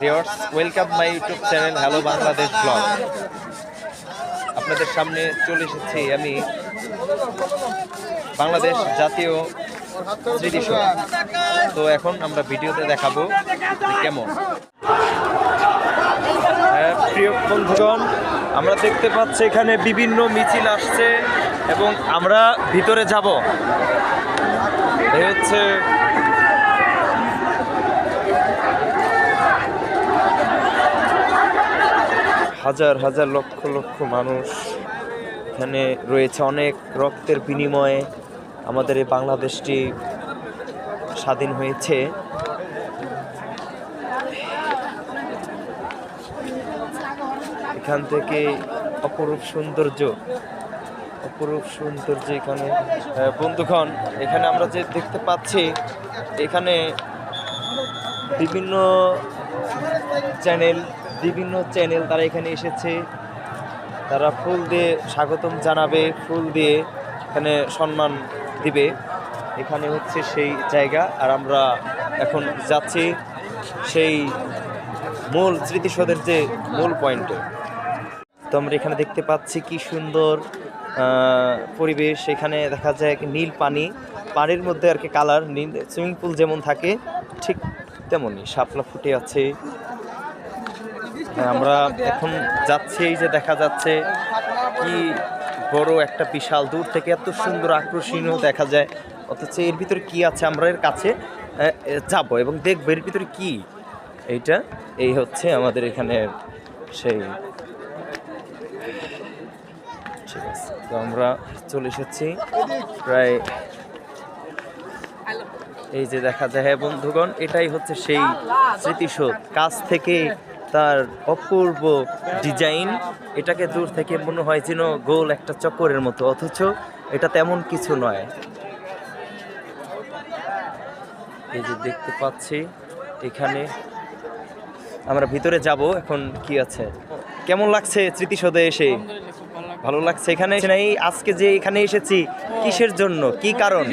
Viewers welcome my YouTube channel hello Bangladesh blog আপনাদের সামনে চলে এসেছি আমি বাংলাদেশ জাতীয় স্মৃতিসৌধ। তো এখন আমরা ভিডিওতে দেখাবো কেমন। হ্যাঁ, প্রিয় বন্ধুগণ আমরা দেখতে পাচ্ছি এখানে বিভিন্ন মিছিল আসছে এবং আমরা ভিতরে যাব। হচ্ছে হাজার হাজার লক্ষ লক্ষ মানুষ এখানে রয়েছে। অনেক রক্তের বিনিময়ে আমাদের এই বাংলাদেশটি স্বাধীন হয়েছে। এখান থেকে অপরূপ সৌন্দর্য অপরূপ সৌন্দর্য এখানে বন্ধুগণ, এখানে আমরা যে দেখতে পাচ্ছি, এখানে বিভিন্ন চ্যানেল বিভিন্ন চ্যানেল তারা এখানে এসেছে। তারা ফুল দিয়ে স্বাগতম জানাবে, ফুল দিয়ে এখানে সম্মান দিবে। এখানে হচ্ছে সেই জায়গা। আর আমরা এখন যাচ্ছি সেই মূল স্মৃতিসৌধের যে মূল পয়েন্টে তো আমরা এখানে দেখতে পাচ্ছি কি সুন্দর পরিবেশ। এখানে দেখা যায় নীল পানি। পানির মধ্যে আর কি কালার নীল সুইমিং পুল যেমন থাকে, ঠিক তেমনই, শাপলা ফুটে আছে। আমরা এখন যাচ্ছি, এই যে দেখা যাচ্ছে কি বড় একটা বিশাল, দূর থেকে এত সুন্দর আকর্ষণীয় দেখা যায়। অথচ এর ভিতরে কি আছে? আমরা এর কাছে যাব এবং দেখব এর ভিতরে কি। এইটা, এই হচ্ছে আমাদের এখানে সেই ঠিক আছে, তো আমরা চলে এসেছি প্রায় এই যে দেখা যায়। হ্যাঁ বন্ধুগণ, এটাই হচ্ছে সেই স্মৃতিসৌধ। কাছ থেকে তার অপূর্ব ডিজাইন। এটাকে দূর থেকে মনে হয় যেন গোল একটা চক্করের মতো অথচ এটা তেমন কিছু নয়। এই যে দেখতে পাচ্ছি এখানে আমরা ভিতরে যাব এখন কি আছে? কেমন লাগছে স্মৃতিসৌধে এসে? ভালো লাগছে এখানে এসে? এই আজকে যে এখানে এসেছি কিসের জন্য? কি কারণ?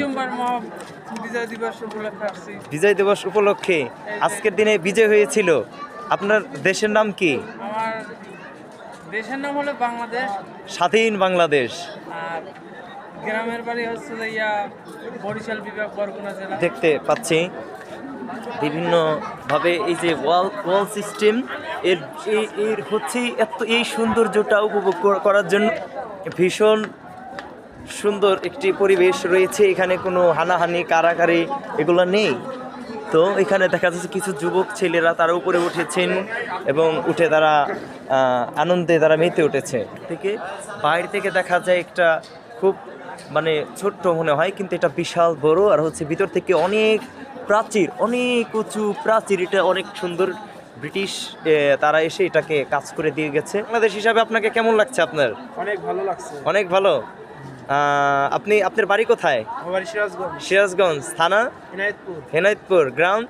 বিজয় দিবস উপলক্ষে। আজকের দিনে বিজয় হয়েছিল। আপনার দেশের নাম কি? আমার দেশের নাম হলো বাংলাদেশ। স্বাধীন বাংলাদেশ। আর গ্রামের বাড়ি হচ্ছে ইয়া বরিশাল বিভাগ বরগুনা জেলা। দেখতে পাচ্ছি। বিভিন্নভাবে এই যে ওয়াল ওয়াল সিস্টেম এর এর হচ্ছে এত এই সৌন্দর্যটা উপভোগ করার জন্য ভীষণ সুন্দর একটি পরিবেশ রয়েছে। এখানে কোনো হানাহানি কারাকারি এগুলো নেই। তো এখানে দেখা যাচ্ছে কিছু যুবক ছেলেরা তারা উপরে উঠেছেন এবং উঠে তারা আনন্দে তারা মেতে উঠেছে। থেকে বাইরে থেকে দেখা যায় একটা খুব মানে ছোট্ট মনে হয় কিন্তু এটা বিশাল বড় আর হচ্ছে ভিতর থেকে অনেক প্রাচীর অনেক উঁচু প্রাচীর। এটা অনেক সুন্দর ব্রিটিশ তারা এসে এটাকে কাজ করে দিয়ে গেছে। বাংলাদেশ হিসাবে আপনাকে কেমন লাগছে আপনার? অনেক ভালো লাগছে। অনেক ভালো? আপনি আপনার বাড়ি কোথায়? সিরাজগঞ্জ। সিরাজগঞ্জ থানা? হেনায়তপুর। গ্রাম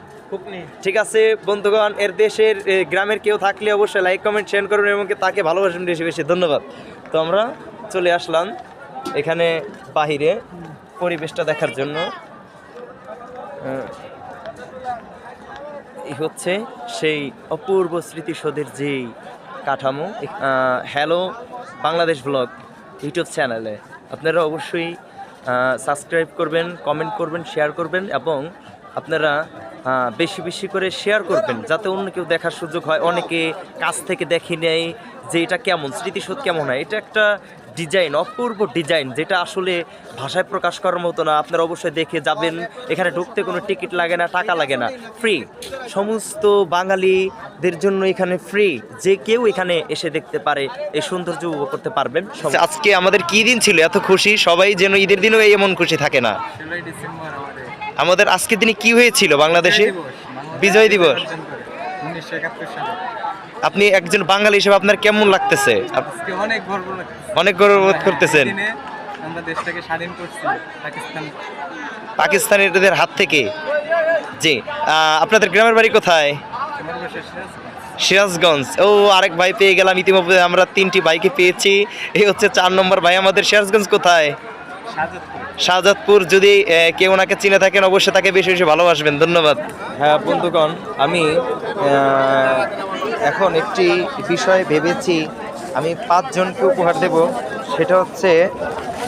ঠিক আছে বন্ধুগণ এর দেশের গ্রামের কেউ থাকলে অবশ্যই লাইক কমেন্ট শেয়ার করুন এবং তাকে ভালোবাসুন বেশি বেশি। ধন্যবাদ। তো আমরা চলে আসলাম এখানে বাহিরে পরিবেশটা দেখার জন্য। হচ্ছে সেই অপূর্ব স্মৃতিসৌধের যেই কাঠামো। হ্যালো বাংলাদেশ ব্লগ ইউটিউব চ্যানেলে আপনারা অবশ্যই সাবস্ক্রাইব করবেন কমেন্ট করবেন শেয়ার করবেন এবং আপনারা বেশি বেশি করে শেয়ার করবেন যাতে অন্য কেউ দেখার সুযোগ হয়। অনেকে কাছ থেকে দেখে নেয় যে এটা কেমন স্মৃতিশোধ কেমন হয়। এটা একটা ডিজাইন অপূর্ব ডিজাইন যেটা আসলে ভাষায় প্রকাশ করার মতো না। আপনারা অবশ্যই দেখে যাবেন এখানে ঢুকতে কোনো টিকিট লাগে না টাকা লাগে না। ফ্রি সমস্ত বাঙালিদের জন্য এখানে ফ্রি যে কেউ এখানে এসে দেখতে পারে এই সৌন্দর্য উপভোগ করতে পারবেন। আজকে আমাদের কি দিন ছিল? এত খুশি? সবাই যেন ঈদের দিনও এমন খুশি থাকে না। আমাদের। আমাদের আজকের দিনে কি হয়েছিল বাংলাদেশে? বিজয় দিবস। উনিশশো একাত্তর সালে। আপনি একজন বাঙালি হিসেবে আপনার কেমন লাগতেছে? অনেক গর্ব অনেক গর্ববোধ করতেছেন। দিনে আমরা দেশটাকে স্বাধীন করছি পাকিস্তান। পাকিস্তানিদের হাত থেকে। জি আপনাদের গ্রামের বাড়ি কোথায়? সিরাজগঞ্জ। ও আরেক ভাই পেয়ে গেলাম ইতিমধ্যে আমরা তিনটি বাইকে পেয়েছি। এই হচ্ছে চার নম্বর ভাই। আমাদের সিরাজগঞ্জ কোথায়? শাহজাদপুর যদি কেউ ওনাকে চিনে থাকেন অবশ্যই তাকে বেশি বেশি ভালোবাসবেন। ধন্যবাদ। হ্যাঁ বন্ধুগণ আমি এখন একটি বিষয় ভেবেছি আমি পাঁচজনকে উপহার দেব সেটা হচ্ছে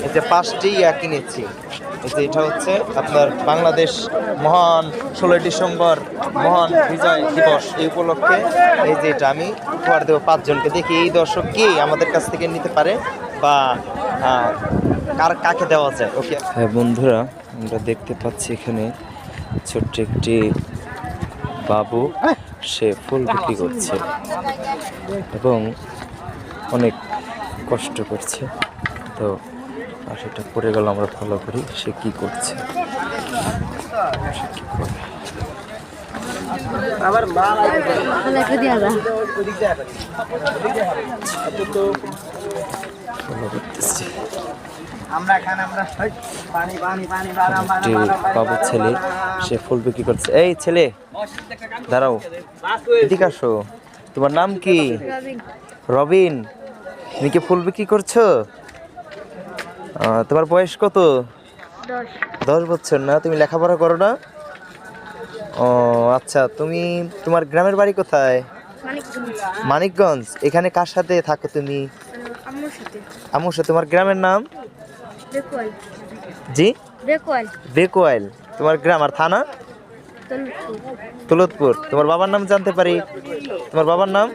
এই যে পাঁচটি ইয়া কিনেছি। এই যে এটা হচ্ছে আপনার বাংলাদেশ মহান ষোলোই ডিসেম্বর মহান বিজয় দিবস। এই উপলক্ষে এই যে এটা আমি উপহার দেবো পাঁচজনকে। দেখি এই দর্শক কি আমাদের কাছ থেকে নিতে পারে বা কার কাকে দেওয়া যায়? ওকে হ্যাঁ বন্ধুরা আমরা দেখতে পাচ্ছি এখানে ছোট্ট একটি বাবু। সে ফুল বিক্রি করছে এবং অনেক কষ্ট করছে। তো আর সেটা পড়ে গেল আমরা ফলো করি সে কি করছে? সে কি করে। follow করতেছি। একটি বাবু ছেলে সে ফুল বিক্রি করছে। এই ছেলে দাঁড়াও। এদিকে আসো। তোমার নাম কি? রবিন। তুমি কি ফুল বিক্রি করছ? তোমার বয়স কত? দশ। বছর না তুমি লেখাপড়া করো না? ও আচ্ছা তুমি তোমার গ্রামের বাড়ি কোথায়? মানিকগঞ্জ। এখানে কার সাথে থাকো তুমি? আম্মুর সাথে। তোমার গ্রামের নাম? জি? বেকওয়াল বেকোয়াইল তোমার গ্রাম আর থানা? তুলতপুর। তোমার বাবার নাম জানতে পারি? তোমার বাবার নাম?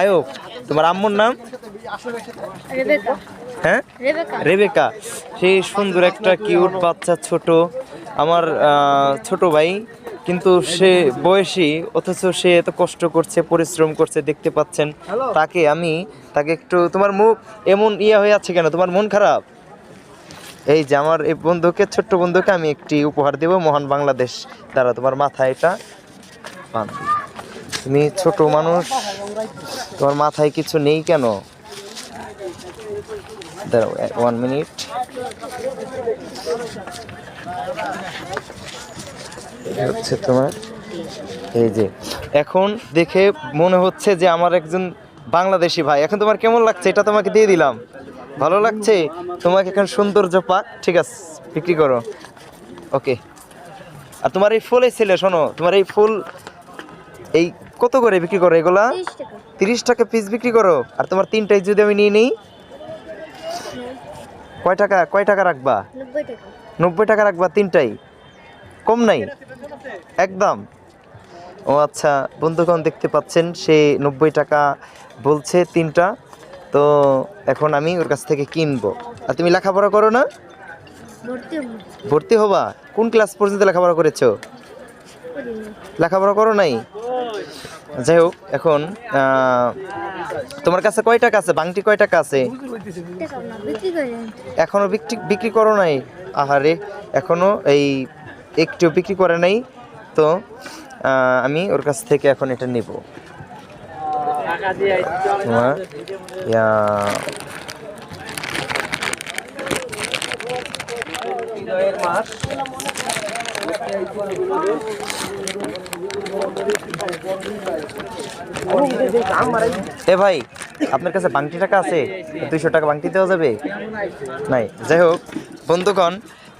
আয়ব। তোমার আম্মুর নাম? হ্যাঁ? রেবেকা। রেবেকা। সেই সুন্দর একটা কিউট বাচ্চা ছোট। আমার ছোট ভাই। কিন্তু সে বয়সী অথচ সে এত কষ্ট করছে পরিশ্রম করছে দেখতে পাচ্ছেন। তাকে আমি তাকে একটু তোমার মুখ এমন ইয়ে হয়ে আছে কেন? তোমার মন খারাপ? এই যে আমার এই বন্ধুকে, ছোট্ট বন্ধুকে আমি একটি উপহার দেব, মহান বাংলাদেশ। দ্বারা তোমার মাথায় এটা। বাঁধি তুমি ছোট মানুষ, তোমার মাথায় কিছু নেই কেন? ওয়ান মিনিট হচ্ছে তোমার, এই যে। এখন দেখে মনে হচ্ছে যে আমার একজন বাংলাদেশি ভাই। এখন তোমার কেমন লাগছে? এটা তোমাকে দিয়ে দিলাম। ভালো লাগছে? তোমাকে এখন সৌন্দর্য পাক ঠিক আছে বিক্রি করো। ওকে। আর তোমার এই ফুল এই ছেলে শোনো তোমার এই ফুল এই কত করে বিক্রি করো এগুলা? তিরিশ টাকা। পিস বিক্রি করো। আর তোমার তিনটাই যদি আমি নিয়ে নিই? কয় টাকা কয় টাকা রাখবা? নব্বই টাকা। নব্বই টাকা রাখবা তিনটাই? কম নাই? একদম। ও আচ্ছা বন্ধুগণ দেখতে পাচ্ছেন সে নব্বই টাকা বলছে তিনটা। তো এখন আমি ওর কাছ থেকে কিনবো। আর তুমি লেখাপড়া করো না? ভর্তি হবা। কোন ক্লাস পর্যন্ত লেখাপড়া করেছ? লেখাপড়া করো নাই? যাই হোক এখন তোমার কাছে কয় টাকা আছে? বাংটি কয় টাকা আছে? বিক্রি এখনও বিক্রি বিক্রি করো নাই? আহারে এখনও এই একটু বিক্রি করে নাই। তো আমি ওর কাছ থেকে এখন এটা নেব। তোমার ইয়া, এ ভাই আপনার কাছে বাংটি টাকা আছে? দুইশো টাকা বাংটি দেওয়া যাবে? নাই। যাই হোক বন্ধুগণ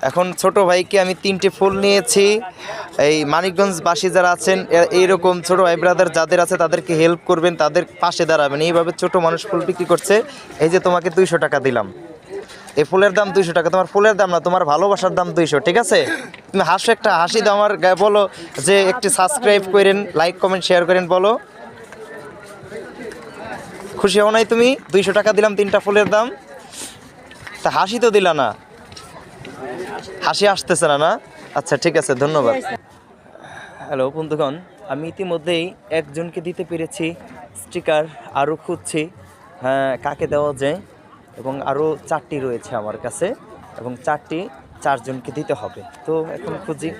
এখন ছোট ভাইকে আমি তিনটে ফুল নিয়েছি। এই মানিকগঞ্জবাসী যারা আছেন এইরকম ছোট ভাই ব্রাদার যাদের আছে তাদেরকে হেল্প করবেন, তাদের পাশে দাঁড়াবেন। এইভাবে ছোট মানুষ ফুল বিক্রি করছে। এই যে তোমাকে দুইশো টাকা দিলাম। এই ফুলের দাম দুইশো টাকা। তোমার ফুলের দাম না, তোমার ভালোবাসার দাম দুইশো, ঠিক আছে? তুমি হাসো একটা হাসি দাও আমার বলো যে একটি সাবস্ক্রাইব করেন লাইক কমেন্ট শেয়ার করেন, বলো। খুশি হও নাই তুমি? দুইশো টাকা দিলাম তিনটা ফুলের দাম। তা হাসি তো দিলা না। হাসি আসতেছে না না? আচ্ছা ঠিক আছে, ধন্যবাদ। হ্যালো, বন্ধুগণ, আমি ইতিমধ্যেই একজনকে দিতে পেরেছি, স্টিকার আরও খুঁজছি হ্যাঁ কাকে দেওয়া যায়, এবং আরও চারটি রয়েছে আমার কাছে, এবং চারটি চারজনকে দিতে হবে। তো এখন খুঁজি,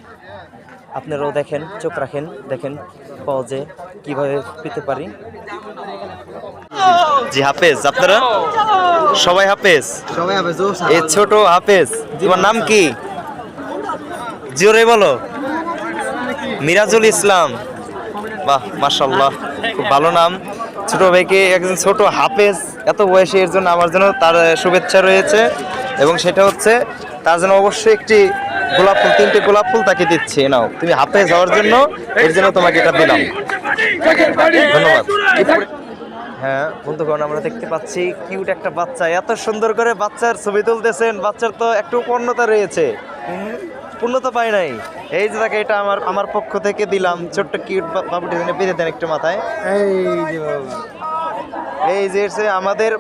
আপনারাও দেখেন, চোখ রাখেন, দেখেন, পাওয়া যায়, কীভাবে পেতে পারি। জি হাফেজ আপনারা? সবাই হাফেজ? সবাই হবে এ ছোট হাফেজ তোমার নাম কি? জোরে বলো। মিরাজুল ইসলাম। বাহ মাশাল্লাহ খুব ভালো নাম। ছোট ভাইকে একজন ছোট হাফেজ এত বয়সে এর জন্য আমার জন্য তার শুভেচ্ছা রয়েছে। এবং সেটা হচ্ছে তার জন্য অবশ্যই একটি গোলাপ ফুল তিনটে গোলাপ ফুল তাকে দিচ্ছি। নাও তুমি হাফেজ হওয়ার জন্য এর জন্য তোমাকে এটা দিলাম। ধন্যবাদ। হ্যাঁ বন্ধুগণ, আমরা দেখতে পাচ্ছি কিউট একটা বাচ্চা। এত সুন্দর করে বাচ্চার ছবি তুলতেছেন। বাচ্চার তো একটু পূর্ণতা রয়েছে। পূর্ণতা পায় নাই। এই যে তাকে এটা আমার আমার পক্ষ থেকে দিলাম ছোট্ট কিউট বাবুটি। বেঁধে দেন একটু মাথায়। এই যে বাবা এই যে হচ্ছে আমাদের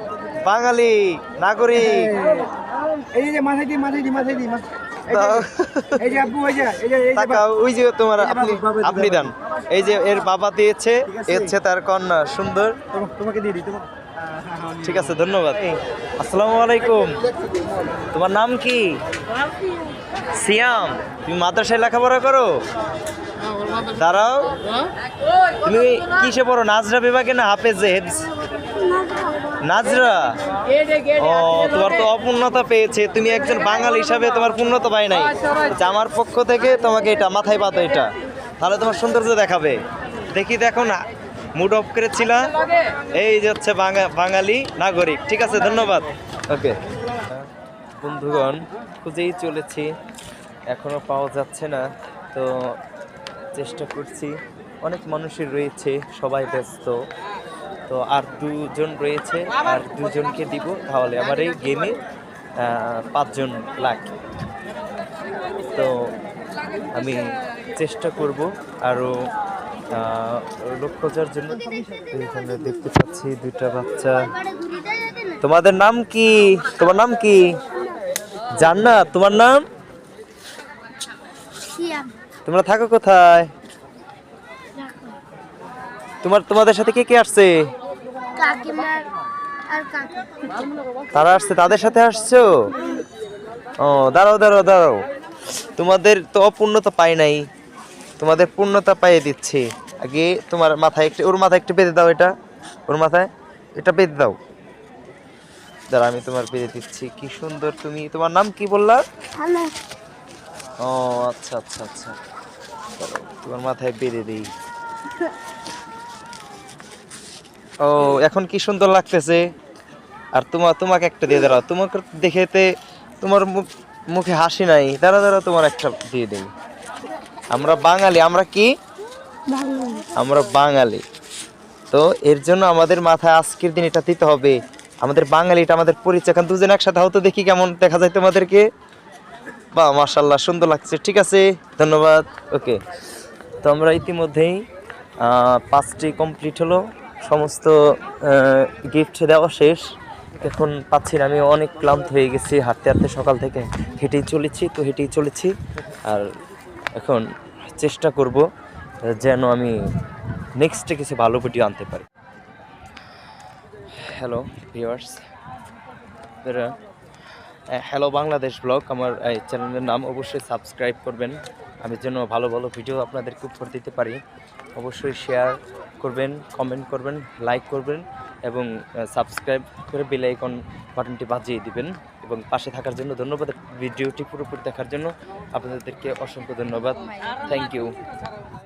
বাঙালি নাগরিক। এই যে, মাথায় দি মাথায় দি মাথায় দি টাকা ওই যে তোমার আপনি আপনি দেন। এই যে এর বাবা দিয়েছে ঠিক আছে। এ হচ্ছে তার কন্যা সুন্দর। তোমাকে দিয়ে দিই ঠিক আছে ধন্যবাদ। আসসালামু আলাইকুম। তোমার নাম কি? সিয়াম তুমি মাদ্রাসায় লেখাপড়া করো? দাঁড়াও। তুমি কিসে পড়ো? নাজরা বিভাগে না হাফেজে হেফজ? নাজরা? ও তোমার তো অপূর্ণতা পেয়েছে। তুমি একজন বাঙালি হিসাবে তোমার পূর্ণতা পাই নাই। আচ্ছা, আমার পক্ষ থেকে তোমাকে এটা মাথায় পাতো এটা। তাহলে তোমার সৌন্দর্য দেখাবে। দেখি দেখো না মুড অফ করেছিলা এই যে হচ্ছে বাঙা- বাঙালি নাগরিক। ঠিক আছে ধন্যবাদ। ওকে। বন্ধুগণ খুঁজেই চলেছি। এখনও পাওয়া যাচ্ছে না। তো চেষ্টা করছি। অনেক মানুষের রয়েছে সবাই ব্যস্ত। তো আর দুজন রয়েছে আর দুজনকে দিব তাহলে আমার এই গেমে পাঁচজন লাগে তো আমি চেষ্টা করব আরও লোক খোঁজার জন্য। এখানে দেখতে পাচ্ছি দুইটা বাচ্চা। তোমাদের নাম কি? তোমার নাম কি? জান্নাত তোমার নাম? তোমরা থাকো কোথায়? তোমার তোমাদের সাথে কে কে আসছে? তারা আসছে তাদের সাথে আসছো? ও দাঁড়াও দাঁড়াও দাঁড়াও। তোমাদের তো অপূর্ণতা পাই নাই। তোমাদের পূর্ণতা পাইয়ে দিচ্ছি। আগে তোমার মাথায় একটু ওর মাথায় একটু বেঁধে দাও এটা। ওর মাথায় এটা বেঁধে দাও। দাঁড়া আমি তোমার বেঁধে দিচ্ছি। কি সুন্দর তুমি। তোমার নাম কি বললা? ও আচ্ছা আচ্ছা আচ্ছা। তোমার মাথায় বেঁধে দিই। ও এখন কি সুন্দর লাগতেছে? আর তোমার তোমাকে একটা দিয়ে দাঁড়াও। তোমাকে দেখেতে তোমার মুখ- মুখে হাসি নাই। দাঁড়া দাঁড়া তোমার একটা দিয়ে দিই। আমরা বাঙালি আমরা কি? আমরা বাঙালি। তো এর জন্য আমাদের মাথায় আজকের দিন এটা দিতে হবে। আমাদের বাঙালি এটা আমাদের পরিচয়। এখন দুজন একসাথে হতো দেখি কেমন দেখা যায় তোমাদেরকে। বা মাশাল্লাহ সুন্দর লাগছে। ঠিক আছে ধন্যবাদ। ওকে। তো আমরা ইতিমধ্যেই পাঁচটি কমপ্লিট হলো। সমস্ত গিফট দেওয়া শেষ। এখন পাচ্ছি না, আমি অনেক ক্লান্ত হয়ে গেছি, হাঁটতে হাঁটতে সকাল থেকে হেঁটেই চলেছি, তো হেঁটেই চলেছি। আর এখন চেষ্টা করব, যেন আমি নেক্সটে কিছু ভালো ভিডিও আনতে পারি। Hello viewers hello Bangladesh blog আমার এই চ্যানেলের নাম অবশ্যই সাবস্ক্রাইব করবেন। আমি যেন ভালো ভালো ভিডিও আপনাদেরকে উপহার দিতে পারি, অবশ্যই শেয়ার করবেন কমেন্ট করবেন লাইক করবেন এবং সাবস্ক্রাইব করে বেল আইকন বাটনটি বাজিয়ে দিবেন। এবং পাশে থাকার জন্য ধন্যবাদ। ভিডিওটি পুরোপুরি দেখার জন্য আপনাদেরকে অসংখ্য ধন্যবাদ। Thank you